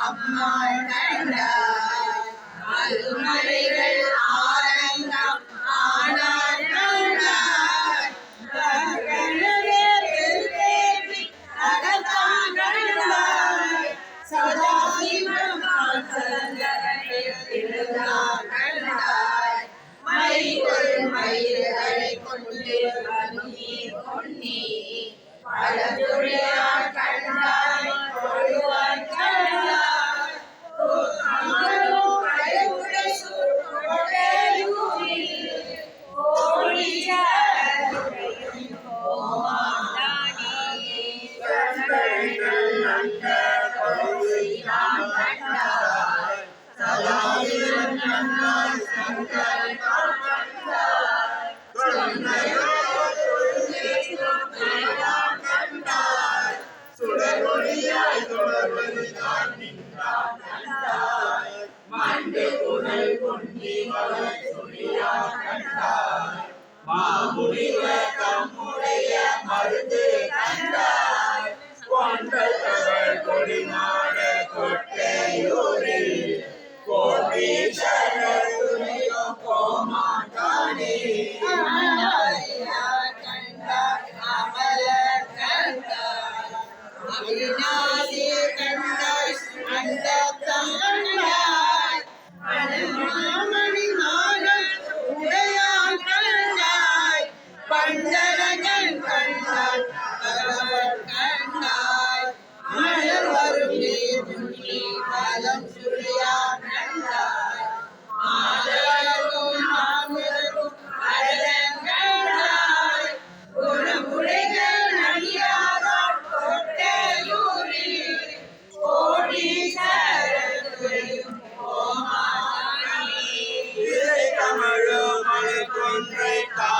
அம்மாள் கண்டாய் அருமறைகள் ஆரங்கம் ஆனார் கண்டாய் Hallelujah. break out.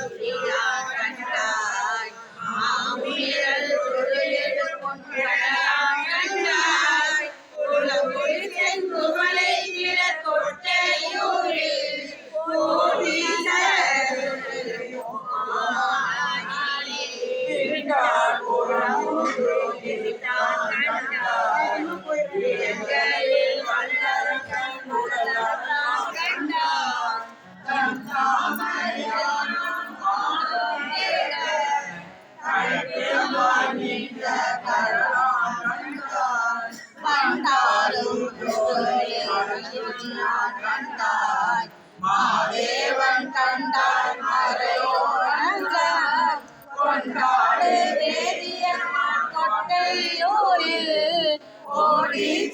Brasil. அருள்நாள் கண்டாய் மாதேவன் கண்டாய் மறையோனந்தார். கொண்டாடு வேதியம்மா கொட்டையூரில். ஓடி